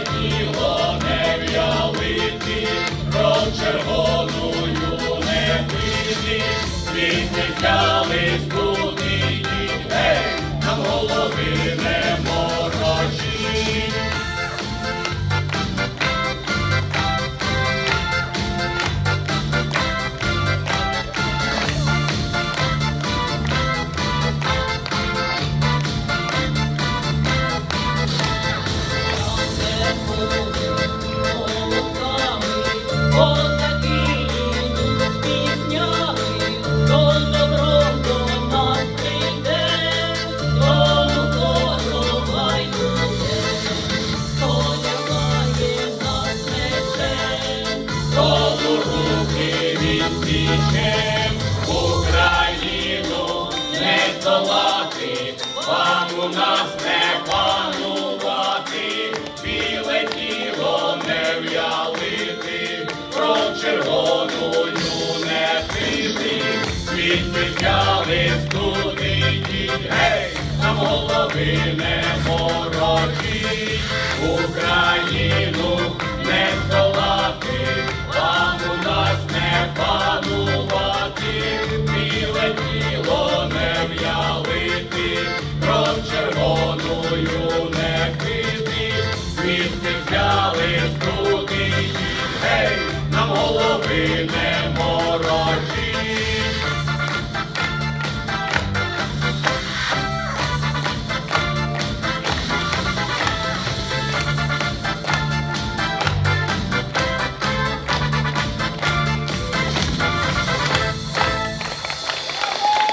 тіло не в'ялити, ром червоною не пити, світ Україну не здолати, вам у нас не панувати. червоною не пили, світ підняли в туди гей, нам голови не ворожі, Україну не здолати, вам у нас не панувати, біле тіло не в'ялити, кров червоною не пити, all the way there.